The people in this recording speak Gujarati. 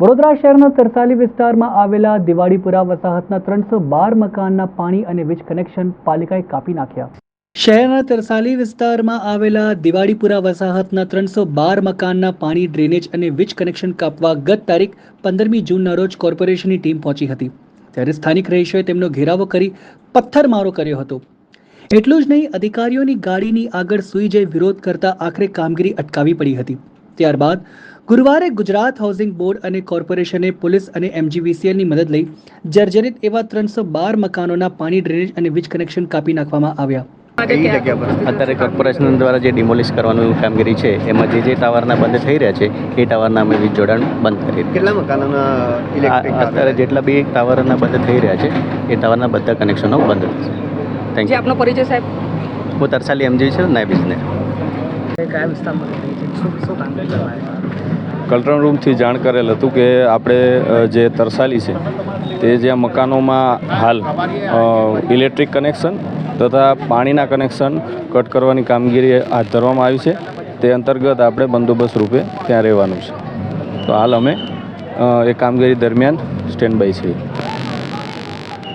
વડોદરા શહેરના તરસાલી વિસ્તારમાં આવેલા દિવાળીપુરા વસાહતના ત્રણસો બાર મકાનના પાણી અને વીજ કનેક્શન પાલિકાએ કાપી નાખ્યા. શહેરના તરસાલી વિસ્તારમાં આવેલા દિવાળીપુરા વસાહતના ત્રણસો બાર મકાનના પાણી, ડ્રેનેજ અને વીજ કનેક્શન કાપવા ગત તારીખ પંદરમી જૂનના રોજ કોર્પોરેશનની ટીમ પહોંચી હતી. ત્યારે સ્થાનિક રહીશોએ તેમનો ઘેરાવો કરી પથ્થરમારો કર્યો હતો. એટલું જ નહીં, અધિકારીઓની ગાડીની આગળ સૂઈ જઈ વિરોધ કરતા આખરે કામગીરી અટકાવી પડી હતી. ત્યારબાદ ગુરુવારે ગુજરાત હાઉસિંગ બોર્ડ અને કોર્પોરેશને પોલીસ અને એમજીવીસીએલની મદદ લઈ જર્જરિત એવા ત્રણસો બાર મકાનોના પાણી ડ્રેનેજ અને વીજ કનેક્શન કાપી નાખવામાં આવ્યા. અત્યારે કોર્પોરેશન દ્વારા જે ડિમોલિશ કરવાનું કામગીરી છે એમાં જે જે ટાવરના બંધ થઈ રહ્યા છે એ ટાવરના અમે વીજ જોડાણ બંધ કરી કેટલા મકાનોના અત્યારે જેટલા બી ટાવરના બંધ થઈ રહ્યા છે એ ટાવરના બધા કનેક્શનો બંધ થશે થેન્ક જે યુ આપનો પરિચય સાહેબ? હું તરસાલી એમજી છે નાયબ ઇજનેર કયા કંટ્રોલ રૂમથી જાણ કરેલ હતું કે આપણે જે તરસાલી છે, તે જ્યાં મકાનોમાં હાલ ઇલેક્ટ્રિક કનેક્શન તથા પાણીના કનેક્શન કટ કરવાની કામગીરી હાથ ધરવામાં આવી છે. તે અંતર્ગત આપણે બંદોબસ્ત રૂપે ત્યાં રહેવાનું છે. તો હાલ અમે એ કામગીરી દરમિયાન સ્ટેન્ડ બાય છીએ.